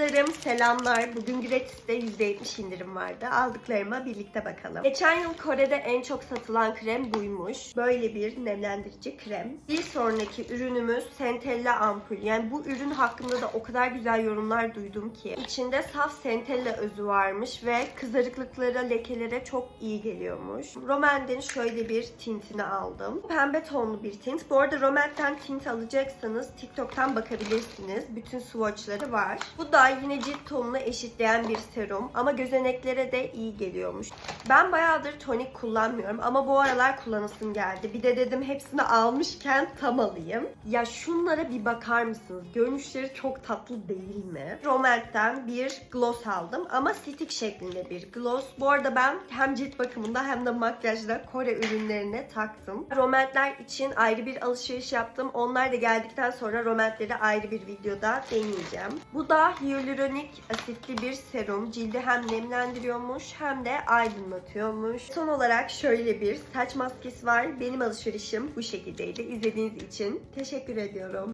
Dostlarım selamlar. Bugün Gratis'te %70 indirim vardı. Aldıklarıma birlikte bakalım. Geçen yıl Kore'de en çok satılan krem buymuş. Böyle bir nemlendirici krem. Bir sonraki ürünümüz Centella ampul. Yani bu ürün hakkında da o kadar güzel yorumlar duydum ki. İçinde saf Centella özü varmış ve kızarıklıklara, lekelere çok iyi geliyormuş. Roman'den şöyle bir tintini aldım. Pembe tonlu bir tint. Bu arada Roman'den tint alacaksanız TikTok'tan bakabilirsiniz. Bütün swatchları var. Bu da yine cilt tonunu eşitleyen bir serum ama gözeneklere de iyi geliyormuş. Ben bayağıdır tonik kullanmıyorum ama bu aralar kullanasım geldi. Bir de dedim hepsini almışken tam alayım. Ya şunlara bir bakar mısınız? Görünüşleri çok tatlı değil mi? Roman'den bir gloss aldım ama stick şeklinde bir gloss. Bu arada ben hem cilt bakımında hem de makyajda Kore ürünlerine taktım. Romentler için ayrı bir alışveriş yaptım. Onlar da geldikten sonra romentleri ayrı bir videoda deneyeceğim. Bu da hyaluronik asitli bir serum. Cildi hem nemlendiriyormuş hem de aydınlatıyormuş. Son olarak şöyle bir saç maskesi var. Benim alışverişim bu şekildeydi. İzlediğiniz için teşekkür ediyorum.